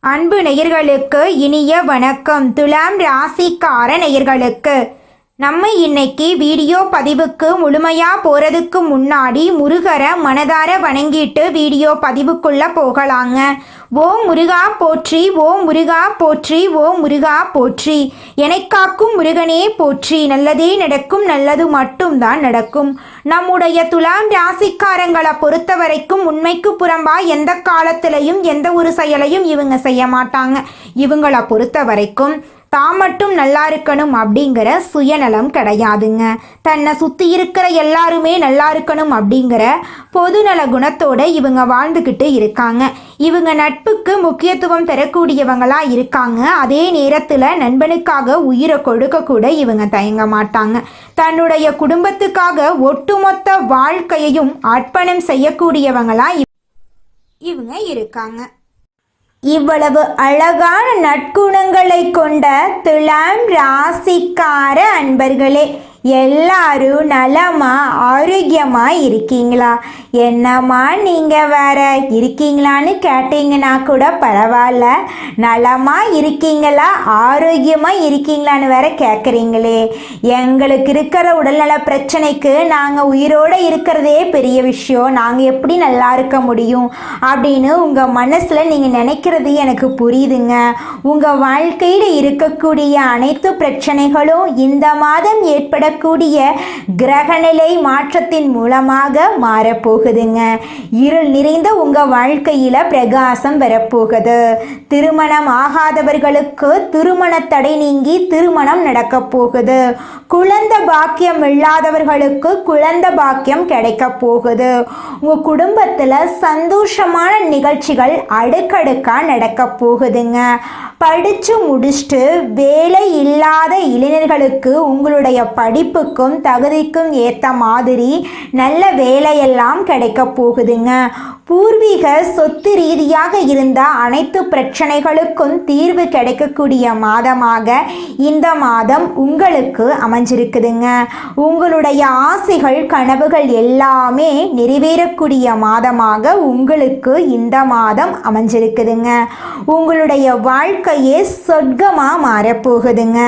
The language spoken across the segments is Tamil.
அன்பு நேயர்களுக்கு இனிய வணக்கம். துலாம் ராசிக்கார நேயர்களுக்கு நம்ம இன்னைக்கு வீடியோ பதிவுக்கு முழுமையா போறதுக்கு முன்னாடி முருகரை மனதார வணங்கிட்டு வீடியோ பதிவுக்குள்ள போகலாங்க. ஓ முருகா போற்றி ஓ முருகா போற்றி ஓ முருகா போற்றி. எனக்காக்கும் முருகனே போற்றி. நல்லதே நடக்கும் நல்லது மட்டும்தான் நடக்கும். நம்முடைய துலாம் ராசிக்காரங்களை பொறுத்த வரைக்கும் உண்மைக்கு புறம்பா எந்த காலத்திலையும் எந்த ஒரு செயலையும் இவங்க செய்ய மாட்டாங்க. இவங்கள பொறுத்த வரைக்கும் தான் மட்டும் நல்லா இருக்கணும் அப்படிங்கிற சுயநலம் கிடையாதுங்க. தன்னை சுற்றி இருக்கிற எல்லாருமே நல்லா இருக்கணும் அப்படிங்கிற பொதுநல குணத்தோட இவங்க வாழ்ந்துக்கிட்டு இருக்காங்க. இவங்க நட்புக்கு முக்கியத்துவம் தரக்கூடியவங்களா இருக்காங்க. அதே நேரத்தில் நண்பனுக்காக உயிரை கொடுக்க கூட இவங்க தயங்க மாட்டாங்க. தன்னுடைய குடும்பத்துக்காக ஒட்டுமொத்த வாழ்க்கையையும் அர்ப்பணம் செய்யக்கூடியவங்களா இவங்க இருக்காங்க. இவ்வளவு அழகான நற்குணங்களை கொண்ட துலாம் ராசிக்கார அன்பர்களே எல்லாரும் நலமா ஆரோக்கியமா இருக்கீங்களா? என்னம்மா நீங்க வேற? இருக்கீங்களான்னு கேட்டீங்கன்னா கூட பரவாயில்ல. நலமா இருக்கீங்களா? ஆரோக்கியமா இருக்கீங்களான்னு வேற கேட்குறீங்களே எங்களுக்கு இருக்கிற உடல்நல பிரச்சனைக்கு நாங்கள் உயிரோட இருக்கிறதே பெரிய விஷயம். நாங்கள் எப்படி நல்லா இருக்க முடியும் அப்படின்னு உங்கள் மனசில் நீங்கள் நினைக்கிறது எனக்கு புரியுதுங்க. உங்கள் வாழ்க்கையில் இருக்கக்கூடிய அனைத்து பிரச்சனைகளும் இந்த மாதம் ஏற்பட வரக்கூடிய கிரகநிலை மாற்றத்தின் மூலமாக மாறப்போகுதுங்க. இருள் நிறைந்த உங்கள் வாழ்க்கையில் பிரகாசம் வரப்போகுது. திருமணம் ஆகாதவர்களுக்கு திருமண தடை நீங்கி திருமணம் நடக்கப் போகுது. குழந்தை பாக்கியம் இல்லாதவர்களுக்கு குழந்தை பாக்கியம் கிடைக்க போகுது. உங்கள் குடும்பத்தில் சந்தோஷமான நிகழ்ச்சிகள் அடுக்கடுக்காக நடக்க போகுதுங்க. படித்து முடிச்சுட்டு வேலை இல்லாத இளைஞர்களுக்கு உங்களுடைய படி படிப்புக்கும் தகுதிக்கும் ஏற்ற மாதிரி நல்ல வேலையெல்லாம் கிடைக்க போகுதுங்க. பூர்வீக சொத்து ரீதியாக இருந்த அனைத்து பிரச்சனைகளுக்கும் தீர்வு கிடைக்கக்கூடிய மாதமாக இந்த மாதம் உங்களுக்கு அமைஞ்சிருக்குதுங்க. உங்களுடைய ஆசைகள் கனவுகள் எல்லாமே நிறைவேறக்கூடிய மாதமாக உங்களுக்கு இந்த மாதம் அமைஞ்சிருக்குதுங்க. உங்களுடைய வாழ்க்கையே சொர்க்கமாக மாறப்போகுதுங்க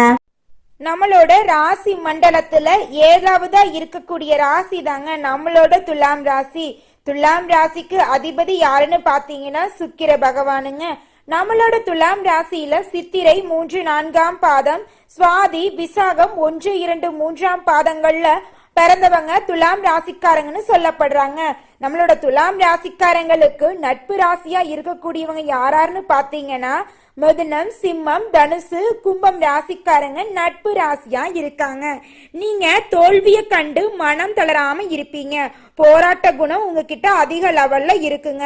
நம்மளோட ராசி மண்டலத்துல ஏழாவதா இருக்கக்கூடிய ராசி தாங்க நம்மளோட துலாம் ராசி. துலாம் ராசிக்கு அதிபதி யாருன்னு பாத்தீங்கன்னா சுக்கிர பகவானுங்க. நம்மளோட துலாம் ராசியில சித்திரை மூன்று நான்காம் பாதம் சுவாதி விசாகம் ஒன்று இரண்டு மூன்றாம் பாதங்கள்ல பிறந்தவங்க துலாம் ராசிக்காரங்கன்னு சொல்லப்படுறாங்க. நம்மளோட துலாம் ராசிக்காரங்களுக்கு நட்பு ராசியா இருக்கக்கூடியவங்க யாராருன்னு பாத்தீங்கன்னா மிதுனம் சிம்மம் தனுசு கும்பம் ராசிக்காரங்க நட்பு ராசியா இருக்காங்க. நீங்க தோல்விய கண்டு மனம் தளராம இருப்பீங்க. போராட்ட குணம் உங்ககிட்ட அதிக லெவல்ல இருக்குங்க.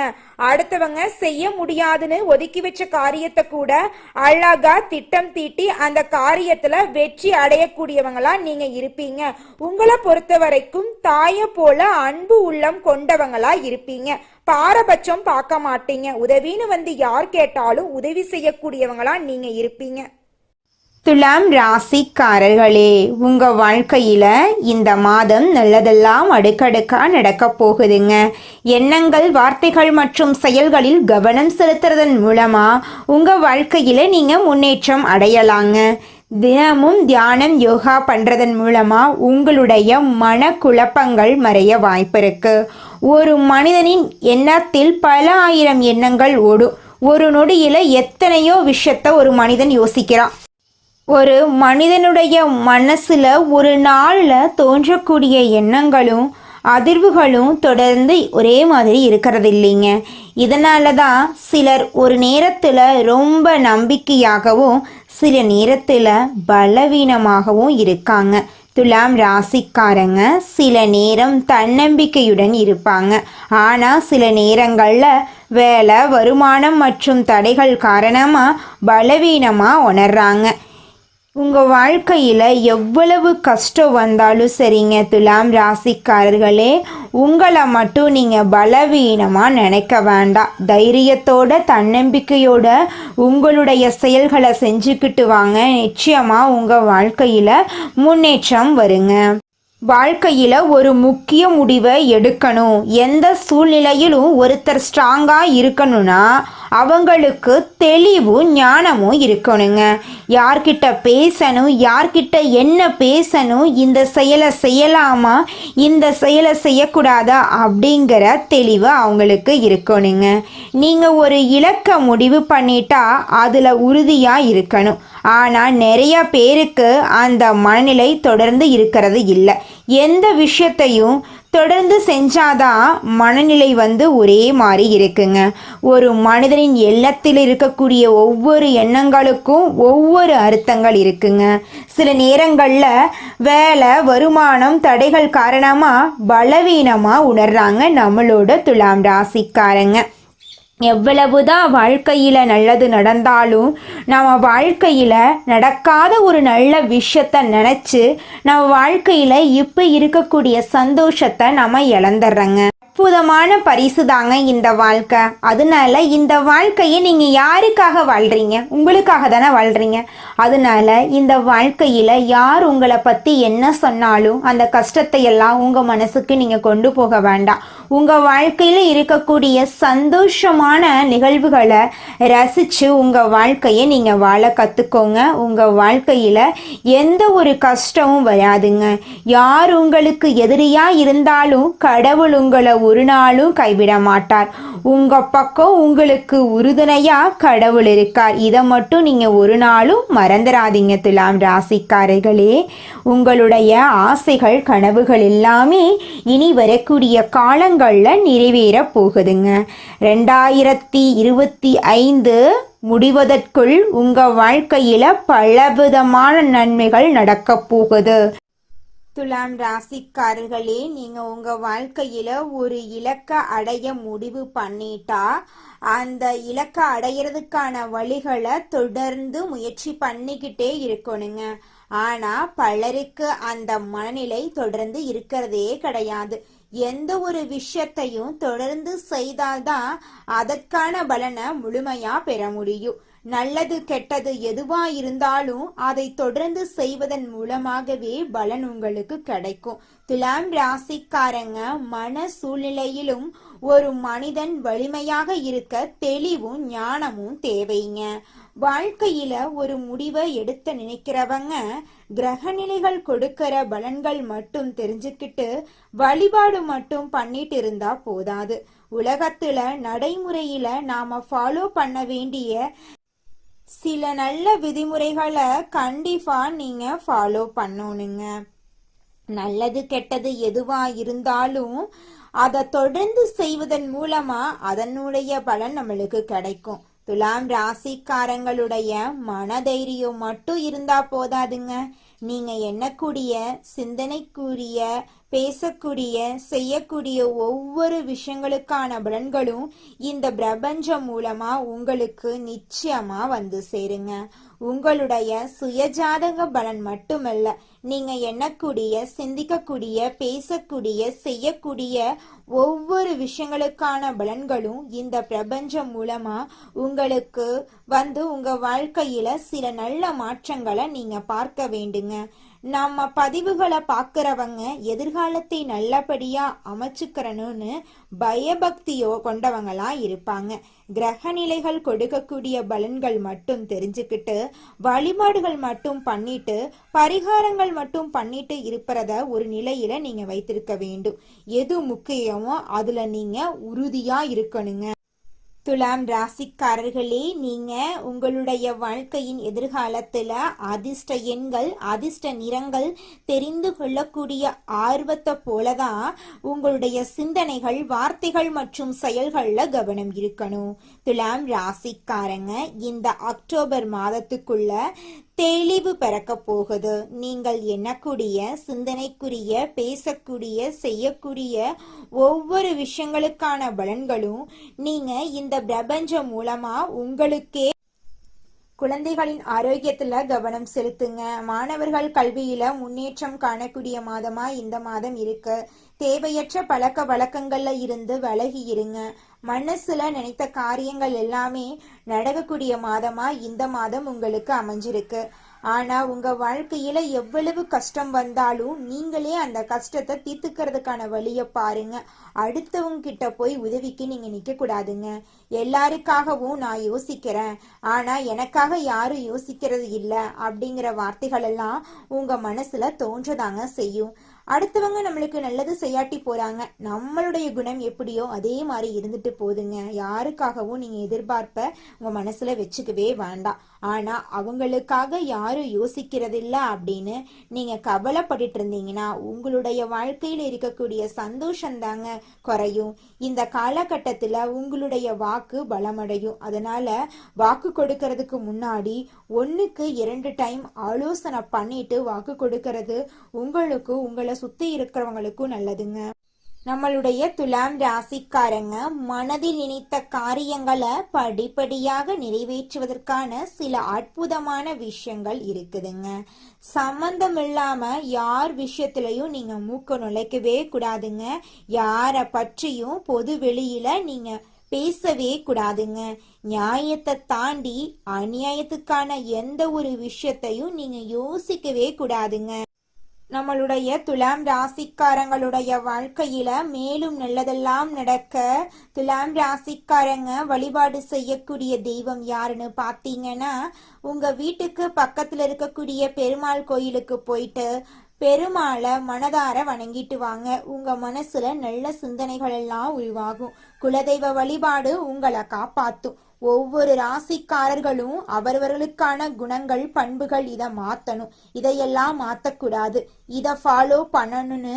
அடுத்தவங்க செய்ய முடியாதுன்னு ஒதுக்கி வச்ச காரியத்தை கூட அழகா திட்டம் தீட்டி அந்த காரியத்துல வெற்றி அடையக்கூடியவங்களா நீங்க இருப்பீங்க. உங்களை பொறுத்த வரைக்கும் தாய போல அன்பு உள்ளம் கொண்டவங்களா இருப்பீங்க. பாரபட்சம் பார்க்க மாட்டீங்க. உதவின்னு வந்து யார் கேட்டாலும் உதவி செய்யக்கூடியவங்களா நீங்க இருப்பீங்க. துலாம் ராசிக்காரர்களே உங்க வாழ்க்கையில இந்த மாதம் நல்லதெல்லாம் அடுக்கடுக்கா நடக்க போகுதுங்க. எண்ணங்கள் வார்த்தைகள் மற்றும் செயல்களில் கவனம் செலுத்துறதன் மூலமா உங்க வாழ்க்கையில நீங்க முன்னேற்றம் அடையலாங்க. தினமும் தியானம் யோகா பண்ணுறதன் மூலமாக உங்களுடைய மன குழப்பங்கள் மறைய வாய்ப்பு இருக்குது ஒரு மனிதனின் எண்ணத்தில் பல ஆயிரம் எண்ணங்கள் ஓடும். ஒரு நொடியில் எத்தனையோ விஷயத்த ஒரு மனிதன் யோசிக்கிறான். ஒரு மனிதனுடைய மனசில் ஒரு நாளில் தோன்றக்கூடிய எண்ணங்களும் அதிர்வுகளும் தொடர்ந்து ஒரே மாதிரி இருக்கிறது இல்லைங்க. இதனால தான் சிலர் ஒரு நேரத்தில் ரொம்ப நம்பிக்கையாகவும் சில நேரத்தில் பலவீனமாகவும் இருக்காங்க. துலாம் ராசிக்காரங்க சில நேரம் தன்னம்பிக்கையுடன் இருப்பாங்க. ஆனால் சில நேரங்களில் வேலை வருமானம் மற்றும் தடைகள் காரணமாக பலவீனமாக உணர்றாங்க. உங்கள் வாழ்க்கையில் எவ்வளவு கஷ்டம் வந்தாலும் சரிங்க துலாம் ராசிக்காரர்களே. உங்களை மட்டும் நீங்கள் பலவீனமாக நினைக்க வேண்டாம். தைரியத்தோட தன்னம்பிக்கையோட உங்களுடைய செயல்களை செஞ்சுக்கிட்டு வாங்க. நிச்சயமாக உங்கள் வாழ்க்கையில் முன்னேற்றம் வருங்க. வாழ்க்கையில் ஒரு முக்கிய முடிவை எடுக்கணும். எந்த சூழ்நிலையிலும் ஒருத்தர் ஸ்ட்ராங்காக இருக்கணும்னா அவங்களுக்கு தெளிவும் ஞானமும் இருக்கணுங்க. யார்கிட்ட பேசணும் யார்கிட்ட என்ன பேசணும் இந்த செயலை செய்யலாமா இந்த செயலை செய்யக்கூடாதா அப்படிங்கிற தெளிவு அவங்களுக்கு இருக்கணுங்க. நீங்கள் ஒரு இலக்கை முடிவு பண்ணிட்டா அதில் உறுதியாக இருக்கணும். ஆனால் நிறைய பேருக்கு அந்த மனநிலை தொடர்ந்து இருக்கிறது இல்லை. எந்த விஷயத்தையும் தொடர்ந்து செஞ்சாதான் மனநிலை வந்து ஒரே மாதிரி இருக்குங்க. ஒரு மனிதனின் எண்ணத்தில் இருக்கக்கூடிய ஒவ்வொரு எண்ணங்களுக்கும் ஒவ்வொரு அர்த்தங்கள் இருக்குங்க. சில நேரங்களில் வேலை வருமானம் தடைகள் காரணமாக பலவீனமாக உணர்றாங்க நம்மளோட துலாம் ராசிக்காரங்க. எவ்வளவுதான் வாழ்க்கையில் நல்லது நடந்தாலும் நம்ம வாழ்க்கையில் நடக்காத ஒரு நல்ல விஷயத்த நினச்சி நம்ம வாழ்க்கையில் இப்போ இருக்கக்கூடிய சந்தோஷத்தை நம்ம இழந்துடுறோங்க. அற்புதமான பரிசு தாங்க இந்த வாழ்க்கை. அதனால இந்த வாழ்க்கையை நீங்கள் யாருக்காக வாழ்கிறீங்க உங்களுக்காக தானே வாழ்கிறீங்க அதனால இந்த வாழ்க்கையில் யார் உங்களை பற்றி என்ன சொன்னாலும் அந்த கஷ்டத்தை எல்லாம் உங்கள் மனசுக்கு நீங்கள் கொண்டு போக வேண்டாம். உங்கள் வாழ்க்கையில் இருக்கக்கூடிய சந்தோஷமான நிகழ்வுகளை ரசித்து உங்கள் வாழ்க்கையை நீங்கள் வாழ கற்றுக்கோங்க உங்கள் வாழ்க்கையில் எந்த ஒரு கஷ்டமும் வராதுங்க. யார் உங்களுக்கு எதிரியாக இருந்தாலும் கடவுள் உங்களை ஒரு நாளும் கைவிட மாட்டார். உங்கள் பக்கம் உங்களுக்கு உறுதுணையாக கடவுள் இருக்கார். இதை மட்டும் நீங்கள் ஒரு நாளும் மறந்துடாதீங்க துலாம் ராசிக்காரர்களே. உங்களுடைய ஆசைகள் கனவுகள் எல்லாமே இனி வரக்கூடிய காலங்கள் மாதங்களில் நிறைவேற போகுதுங்க. ரெண்டாயிரத்தி இருபத்தி ஐந்து முடிவதற்குள் உங்கள் வாழ்க்கையில் பலவிதமான நன்மைகள் நடக்கப் போகுது. துலாம் ராசிக்காரர்களே நீங்கள் உங்கள் வாழ்க்கையில் ஒரு இலக்கை அடைய முடிவு பண்ணிட்டா அந்த இலக்க அடையிறதுக்கான வழிகளை தொடர்ந்து முயற்சி பண்ணிக்கிட்டே இருக்கணுங்க. ஆனா பலருக்கு அந்த மனநிலை தொடர்ந்து இருக்கிறதே கிடையாது. எந்த ஒரு விஷயத்தையும் தொடர்ந்து செய்தால்தான் அதற்கான பலனை முழுமையா பெற முடியும். நல்லது கெட்டது எதுவா இருந்தாலும் அதை தொடர்ந்து செய்வதன் மூலமாகவே பலன் உங்களுக்கு கிடைக்கும். துலாம் ராசிக்காரங்க மன சூழ்நிலையிலும் ஒரு மனிதன் வலிமையாக இருக்க தெளிவும் ஞானமும் தேவைங்க. வாழ்க்கையில ஒரு முடிவை எடுத்த நினைக்கிறவங்க கிரகநிலைகள் கொடுக்கிற பலன்கள் மட்டும் தெரிஞ்சுக்கிட்டு வழிபாடு மட்டும் பண்ணிட்டு இருந்தா போதாது. உலகத்துல நடைமுறையில நாம ஃபாலோ பண்ண வேண்டிய சில நல்ல விதிமுறைகளை கண்டிப்பா நீங்க ஃபாலோ பண்ணணுங்க. நல்லது கெட்டது எதுவா இருந்தாலும் அதை தொடர்ந்து செய்வதன் மூலமா அதனுடைய பலன் நம்மளுக்கு கிடைக்கும். துலாம் ராசிக்காரங்களுடைய மனதைரியம் மட்டும் இருந்தா போதாதுங்க. நீங்க எண்ணக்கூடிய சிந்தனைக்குரிய பேசக்கூடிய செய்யக்கூடிய ஒவ்வொரு விஷயங்களுக்கான பலன்களும் இந்த பிரபஞ்சம் மூலமா உங்களுக்கு நிச்சயமா வந்து சேருங்க. உங்களுடைய சுயஜாதக பலன் மட்டுமல்ல நீங்க எண்ணக்கூடிய சிந்திக்கக்கூடிய பேசக்கூடிய செய்யக்கூடிய ஒவ்வொரு விஷயங்களுக்கான பலன்களும் இந்த பிரபஞ்சம் மூலமா உங்களுக்கு வந்து உங்க வாழ்க்கையில சில நல்ல மாற்றங்களை நீங்க பார்க்க வேண்டுங்க. நம்ம பதிவுகளை பார்க்குறவங்க எதிர்காலத்தை நல்லபடியா அமைச்சுக்கிறணும்னு பயபக்தியோ கொண்டவங்களா இருப்பாங்க. கிரக நிலைகள் கொடுக்கக்கூடிய பலன்கள் மட்டும் தெரிஞ்சுக்கிட்டு வழிபாடுகள் மட்டும் பண்ணிட்டு பரிகாரங்கள் மட்டும் பண்ணிட்டு இருக்கிறத ஒரு நிலையில நீங்க வைத்திருக்க வேண்டும். எது முக்கியமோ அதுல நீங்க உறுதியா இருக்கணுங்க. துலாம் ராசிக்காரர்களே நீங்க உங்களுடைய வாழ்க்கையின் எதிர்காலத்துல அதிர்ஷ்ட எண்கள் அதிர்ஷ்ட நிறங்கள் தெரிந்து கொள்ளக்கூடிய ஆர்வத்தை போலதான் உங்களுடைய சிந்தனைகள் வார்த்தைகள் மற்றும் செயல்கள்ல கவனம் இருக்கணும். துலாம் ராசிக்காரங்க இந்த அக்டோபர் மாதத்துக்குள்ள தெளிவு பிறக்கப் போகுது. நீங்கள் எண்ணக்கூடிய சிந்தனைக்குரிய பேசக்கூடிய செய்யக்கூடிய ஒவ்வொரு விஷயங்களுக்கான பலன்களும் நீங்க இந்த பிரபஞ்சம் மூலமா உங்களுக்கே குழந்தைகளின் ஆரோக்கியத்துல கவனம் செலுத்துங்க. மாணவர்கள் கல்வியில முன்னேற்றம் காணக்கூடிய மாதமா இந்த மாதம் இருக்கு. தேவையற்ற பழக்க வழக்கங்கள்ல இருந்து விலகி இருங்க. மனசுல நினைத்த காரியங்கள் எல்லாமே நடக்கக்கூடிய மாதமா இந்த மாதம் உங்களுக்கு அமைஞ்சிருக்கு. ஆனால் உங்கள் வாழ்க்கையில் எவ்வளவு கஷ்டம் வந்தாலும் நீங்களே அந்த கஷ்டத்தை தீர்த்துக்கிறதுக்கான வழியை பாருங்க. அடுத்தவங்க கிட்ட போய் உதவிக்கு நீங்கள் நிற்கக்கூடாதுங்க எல்லாருக்காகவும் நான் யோசிக்கிறேன். ஆனால் எனக்காக யாரும் யோசிக்கிறது இல்லை அப்படிங்கிற வார்த்தைகள் எல்லாம் உங்கள் மனசில் தோன்றதாங்க செய்யும். அடுத்தவங்க நம்மளுக்கு நல்லது செய்யாட்டி போறாங்க. நம்மளுடைய குணம் எப்படியோ அதே மாதிரி இருந்துட்டு போதுங்க. யாருக்காகவும் நீங்க எதிர்பார்ப்ப உங்க மனசுல வச்சுக்கவே வேண்டாம். ஆனா அவங்களுக்காக யாரும் யோசிக்கிறதில்ல அப்படின்னு நீங்க கவலைப்பட்டுட்டு இருந்தீங்கன்னா உங்களுடைய வாழ்க்கையில இருக்கக்கூடிய சந்தோஷம் தாங்க குறையும். இந்த காலகட்டத்துல உங்களுடைய வாக்கு பலமடையும். அதனால வாக்கு கொடுக்கறதுக்கு முன்னாடி ஒன்னுக்கு இரண்டு டைம் ஆலோசனை பண்ணிட்டு வாக்கு கொடுக்கறது உங்களுக்கு உங்களை சுத்தி இருக்கிறவங்களுக்கும் நல்லதுங்க. நம்மளுடைய துலாம் ராசிக்காரங்க மனதில் நினைத்த காரியங்களை படிப்படியாக நிறைவேற்றுவதற்கான சில அற்புதமான விஷயங்கள் இருக்குதுங்க. சம்பந்தம் இல்லாம யார் விஷயத்திலையும் நீங்க மூக்க நுழைக்கவே கூடாதுங்க. யாரை பற்றியும் பொது வெளியில நீங்க பேசவே கூடாதுங்க. நியாயத்தை தாண்டி அநியாயத்துக்கான எந்த ஒரு விஷயத்தையும் நீங்க யோசிக்கவே கூடாதுங்க. நம்மளுடைய துலாம் ராசிக்காரங்களுடைய வாழ்க்கையில மேலும் நல்லதெல்லாம் நடக்க துலாம் ராசிக்காரங்க வழிபாடு செய்யக்கூடிய தெய்வம் யாருன்னு பார்த்தீங்கன்னா உங்க வீட்டுக்கு பக்கத்துல இருக்கக்கூடிய பெருமாள் கோயிலுக்கு போயிட்டு பெருமாளை மனதார வணங்கிட்டு வாங்க. உங்க மனசுல நல்ல சிந்தனைகள் எல்லாம் உருவாகும். குலதெய்வ வழிபாடு உங்களை காப்பாத்தும். ஒவ்வொரு ராசிக்காரர்களும் அவரவர்களுக்கான குணங்கள் பண்புகள் இதை மாத்தணும். இதையெல்லாம் மாத்தக்கூடாது. இதை ஃபாலோ பண்ணணும்னு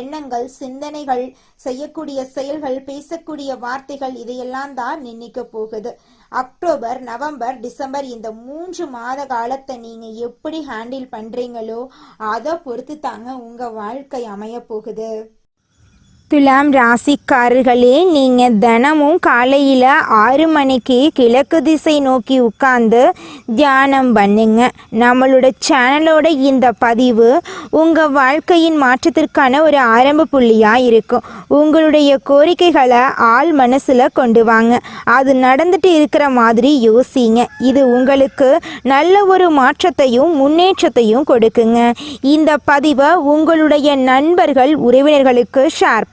எண்ணங்கள் சிந்தனைகள் செய்யக்கூடிய செயல்கள் பேசக்கூடிய வார்த்தைகள் இதையெல்லாம் தான் நின்னிக்க போகுது. அக்டோபர் நவம்பர் டிசம்பர் இந்த மூன்று மாத காலத்தை நீங்க எப்படி ஹேண்டில் பண்றீங்களோ அதை பொறுத்து தாங்க உங்க வாழ்க்கை அமைய போகுது. துலாம் ராசிக்காரர்களே நீங்கள் தினமும் காலையில் ஆறு மணிக்கு கிழக்கு திசை நோக்கி உட்காந்து தியானம் பண்ணுங்க. நம்மளோட சேனலோட இந்த பதிவு உங்கள் வாழ்க்கையின் மாற்றத்திற்கான ஒரு ஆரம்ப புள்ளியாக இருக்கும். உங்களுடைய கோரிக்கைகளை ஆள் மனசில் கொண்டு வாங்க. அது நடந்துட்டு இருக்கிற மாதிரி யோசிங்க. இது உங்களுக்கு நல்ல ஒரு மாற்றத்தையும் முன்னேற்றத்தையும் கொடுக்குங்க. இந்த பதிவை உங்களுடைய நண்பர்கள் உறவினர்களுக்கு ஷேர்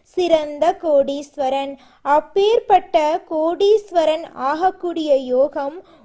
சிறந்த கோடீஸ்வரன். அப்பேற்பட்ட கோடீஸ்வரன் ஆகக்கூடிய யோகம்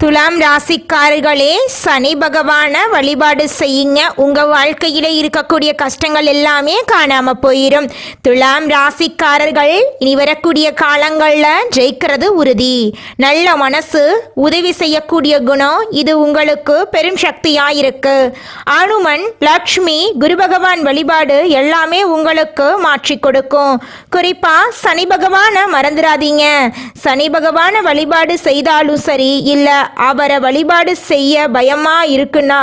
துலாம் ராசிக்காரர்களே சனி பகவான வழிபாடு செய்யுங்க. உங்க வாழ்க்கையில இருக்கக்கூடிய கஷ்டங்கள் எல்லாமே காணாம போயிடும் துலாம் ராசிக்காரர்கள் இனி வரக்கூடிய காலங்கள்ல ஜெயிக்கிறது உறுதி. நல்ல மனசு உதவி செய்யக்கூடிய குணம் இது உங்களுக்கு பெரும் சக்தியா இருக்கு அனுமன் லக்ஷ்மி குரு பகவான் வழிபாடு எல்லாமே உங்களுக்கு மாற்றி கொடுக்கும். குறிப்பா சனி பகவான மறந்துடாதீங்க சனி பகவான வழிபாடு செய்தாலும் சரி இல்லை அவரை வழிபாடு செய்ய பயமா இருக்குன்னா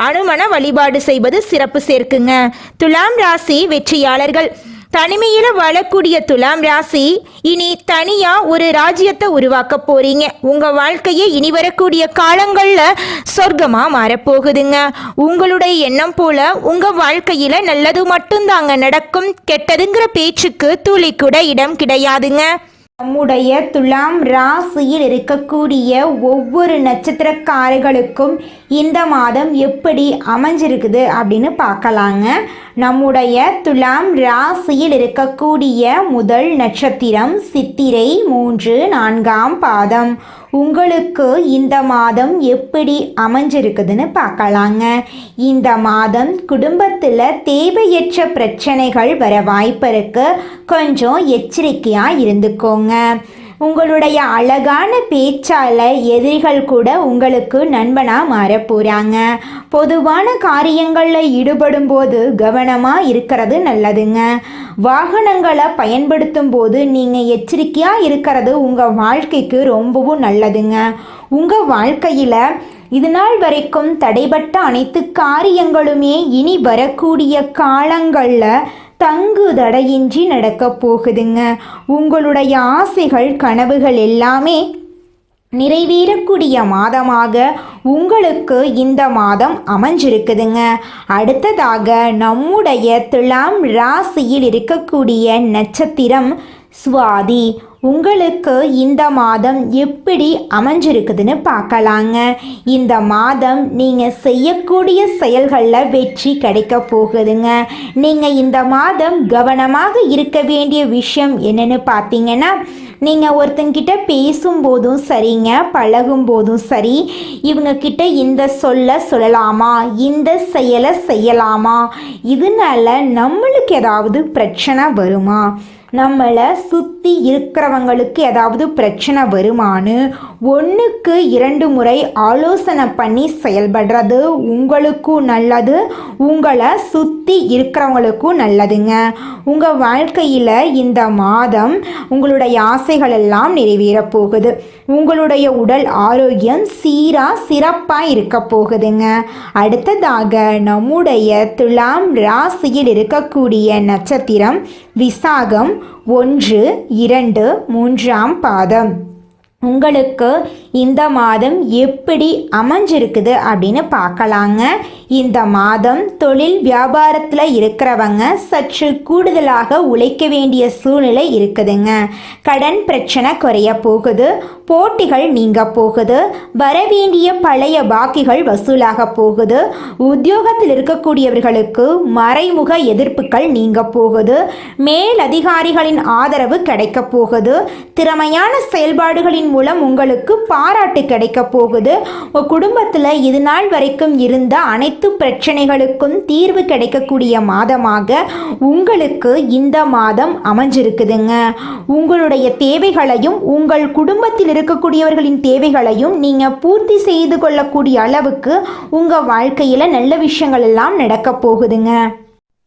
அனுமனை வழிபாடு செய்வது சிறப்பு சேர்க்குங்க. துலாம் ராசி வெற்றியாளர்கள். தனிமையில் வாழக்கூடிய துலாம் ராசி இனி தனியா ஒரு ராஜ்யத்தை உருவாக்க போறீங்க. உங்க வாழ்க்கையை இனி வரக்கூடிய காலங்கள்ல சொர்க்கமா மாறப்போகுதுங்க. உங்களுடைய எண்ணம் போல உங்க வாழ்க்கையில நல்லது மட்டும்தாங்க நடக்கும். கெட்டதுங்கிற பேச்சுக்கு துளி கூட இடம் கிடையாதுங்க. நம்முடைய துலாம் ராசியில் இருக்கக்கூடிய ஒவ்வொரு நட்சத்திரக்காரர்களுக்கும் இந்த மாதம் எப்படி அமைஞ்சிருக்குது அப்படின்னு பார்க்கலாங்க. நம்முடைய துலாம் ராசியில் இருக்கக்கூடிய முதல் நட்சத்திரம் சித்திரை மூன்று நான்காம் பாதம். உங்களுக்கு இந்த மாதம் எப்படி அமைஞ்சிருக்குதுன்னு பார்க்கலாங்க. இந்த மாதம் குடும்பத்தில் தேவையற்ற பிரச்சனைகள் வர வாய்ப்பு இருக்கு. கொஞ்சம் எச்சரிக்கையாக இருந்துக்கோங்க. உங்களுடைய அழகான பேச்சால எதிரிகள் கூட உங்களுக்கு நண்பனாக மாறப் போகிறாங்க பொதுவான காரியங்களில் ஈடுபடும் போது கவனமாக இருக்கிறது நல்லதுங்க. வாகனங்களை பயன்படுத்தும் போது நீங்கள் எச்சரிக்கையாக இருக்கிறது உங்கள் வாழ்க்கைக்கு ரொம்பவும் நல்லதுங்க. உங்கள் வாழ்க்கையில் இது நாள் வரைக்கும் தடைபட்ட அனைத்து காரியங்களுமே இனி வரக்கூடிய காலங்களில் தங்கு தடையின்றி நடக்கப் போகுதுங்க. உங்களுடைய ஆசைகள் கனவுகள் எல்லாமே நிறைவேறக்கூடிய மாதமாக உங்களுக்கு இந்த மாதம் அமைஞ்சிருக்குதுங்க. அடுத்ததாக நம்முடைய துலாம் ராசியில் இருக்கக்கூடிய நட்சத்திரம் சுவாதி உங்களுக்கு இந்த மாதம் எப்படி அமைஞ்சிருக்குதுன்னு பார்க்கலாங்க. இந்த மாதம் நீங்கள் செய்யக்கூடிய செயல்களில் வெற்றி கிடைக்க போகுதுங்க. நீங்கள் இந்த மாதம் கவனமாக இருக்க வேண்டிய விஷயம் என்னன்னு பார்த்தீங்கன்னா நீங்கள் ஒருத்தங்கிட்ட பேசும்போதும் சரிங்க பழகும் போதும் சரி இவங்கக்கிட்ட இந்த சொல்ல சொல்லலாமா இந்த செயலை செய்யலாமா இதனால நம்மளுக்கு ஏதாவது பிரச்சனை வருமா? நம்மளை சுற்றி இருக்கிறவங்களுக்கு ஏதாவது பிரச்சனை வருமானு ஒன்றுக்கு இரண்டு முறை ஆலோசனை பண்ணி செயல்படுறது உங்களுக்கும் நல்லது உங்களை சுற்றி இருக்கிறவங்களுக்கும் நல்லதுங்க. உங்கள் வாழ்க்கையில் இந்த மாதம் உங்களுடைய ஆசைகள் எல்லாம் நிறைவேறப் போகுது. உங்களுடைய உடல் ஆரோக்கியம் சீராக சிறப்பாக இருக்க போகுதுங்க. அடுத்ததாக நம்முடைய துலாம் ராசியில் இருக்கக்கூடிய நட்சத்திரம் விசாகம் ஒன்று இரண்டு மூன்றாம் பாதம். உங்களுக்கு இந்த மாதம் எப்படி அமைஞ்சிருக்குது அப்படின்னு பார்க்கலாங்க. இந்த மாதம் தொழில் வியாபாரத்தில் இருக்கிறவங்க சற்று கூடுதலாக உழைக்க வேண்டிய சூழ்நிலை இருக்குதுங்க. கடன் பிரச்சனை குறைய போகுது போட்டிகள் நீங்க போகுது வரவேண்டிய பழைய பாக்கிகள் வசூலாக போகுது உத்தியோகத்தில் இருக்கக்கூடியவர்களுக்கு மறைமுக எதிர்ப்புகள் நீங்க போகுது மேல் அதிகாரிகளின் ஆதரவு கிடைக்க போகுது திறமையான செயல்பாடுகளின் மூலம் உங்களுக்கு பா பாராட்டு கிடைக்க போகுது. உங்கள் குடும்பத்தில் இது நாள் வரைக்கும் இருந்த அனைத்து பிரச்சனைகளுக்கும் தீர்வு கிடைக்கக்கூடிய மாதமாக உங்களுக்கு இந்த மாதம் அமைஞ்சிருக்குதுங்க. உங்களுடைய தேவைகளையும் உங்கள் குடும்பத்தில் இருக்கக்கூடியவர்களின் தேவைகளையும் நீங்கள் பூர்த்தி செய்து கொள்ளக்கூடிய அளவுக்கு உங்கள் வாழ்க்கையில் நல்ல விஷயங்கள் எல்லாம் நடக்க போகுதுங்க.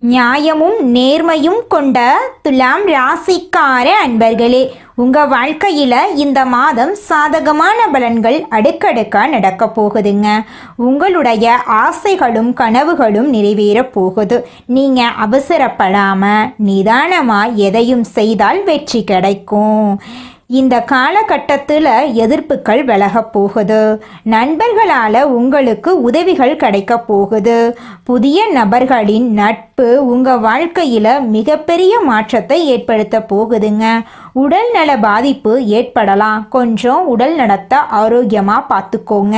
நியாயமும் நேர்மையும் கொண்ட துலாம் ராசிக்கார அன்பர்களே உங்க வாழ்க்கையில இந்த மாதம் சாதகமான பலன்கள் அடுக்கடுக்கா நடக்க போகுதுங்க. உங்களுடைய ஆசைகளும் கனவுகளும் நிறைவேற போகுது. நீங்க அவசரப்படாம நிதானமா எதையும் செய்தால் வெற்றி கிடைக்கும். இந்த காலகட்டத்தில் எதிர்ப்புகள் விலகப் போகுது. நண்பர்களால் உங்களுக்கு உதவிகள் கிடைக்க போகுது. புதிய நபர்களின் நட்பு உங்கள் வாழ்க்கையில் மிகப்பெரிய மாற்றத்தை ஏற்படுத்த போகுதுங்க. உடல் நல பாதிப்பு ஏற்படலாம். கொஞ்சம் உடல் நலத்தை ஆரோக்கியமாக பார்த்துக்கோங்க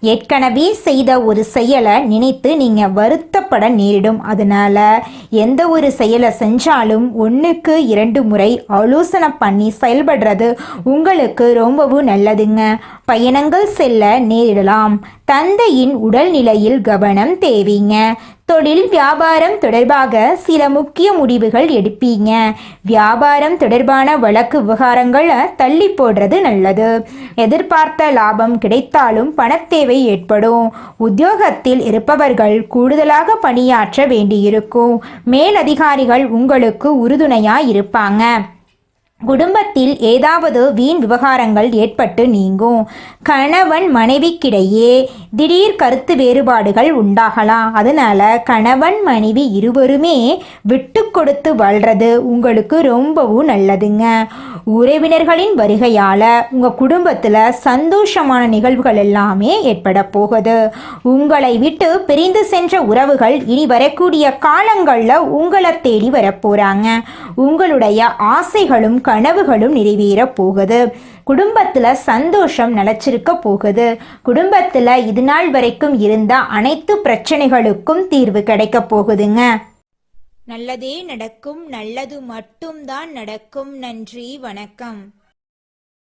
ஏற்கனவே செய்த ஒரு செயலை நினைத்து நீங்கள் வருத்தப்பட நேரிடும். அதனால எந்த ஒரு செயலை செஞ்சாலும் ஒன்றுக்கு இரண்டு முறை ஆலோசனை பண்ணி செயல்படுறது உங்களுக்கு ரொம்பவும் நல்லதுங்க. பயணங்கள் செல்ல நேரிடலாம். தந்தையின் உடல்நிலையில் கவனம் தேவைங்க. தொழில் வியாபாரம் தொடர்பாக சில முக்கிய முடிவுகள் எடுப்பீங்க. வியாபாரம் தொடர்பான வழக்கு விவகாரங்களை தள்ளி போடுறது நல்லது. எதிர்பார்த்த லாபம் கிடைத்தாலும் பணத்தேவை ஏற்படும். உத்தியோகத்தில் இருப்பவர்கள் கூடுதலாக பணியாற்ற வேண்டியிருக்கும். மேலதிகாரிகள் உங்களுக்கு உறுதுணையாக இருப்பாங்க. குடும்பத்தில் ஏதாவது வீண் விவகாரங்கள் ஏற்பட்டு நீங்கும். கணவன் மனைவிக்கிடையே திடீர் கருத்து வேறுபாடுகள் உண்டாகலாம். அதனால கணவன் மனைவி இருவருமே விட்டு கொடுத்து வாழ்றது உங்களுக்கு ரொம்பவும் நல்லதுங்க. உறவினர்களின் வருகையால் உங்கள் குடும்பத்தில் சந்தோஷமான நிகழ்வுகள் எல்லாமே ஏற்பட போகுது. உங்களை விட்டு பிரிந்து சென்ற உறவுகள் இனி வரக்கூடிய காலங்களில் உங்களை தேடி வரப்போறாங்க உங்களுடைய ஆசைகளும் கனவுகளும் நிறைவேற போகுது. குடும்பத்தில் சந்தோஷம் நிலச்சிருக்க போகுது. குடும்பத்தில் இது நாள் வரைக்கும் இருந்த அனைத்து பிரச்சனைகளுக்கும் தீர்வு கிடைக்க போகுதுங்க. நல்லதே நடக்கும் நல்லது மட்டும்தான் நடக்கும். நன்றி வணக்கம்.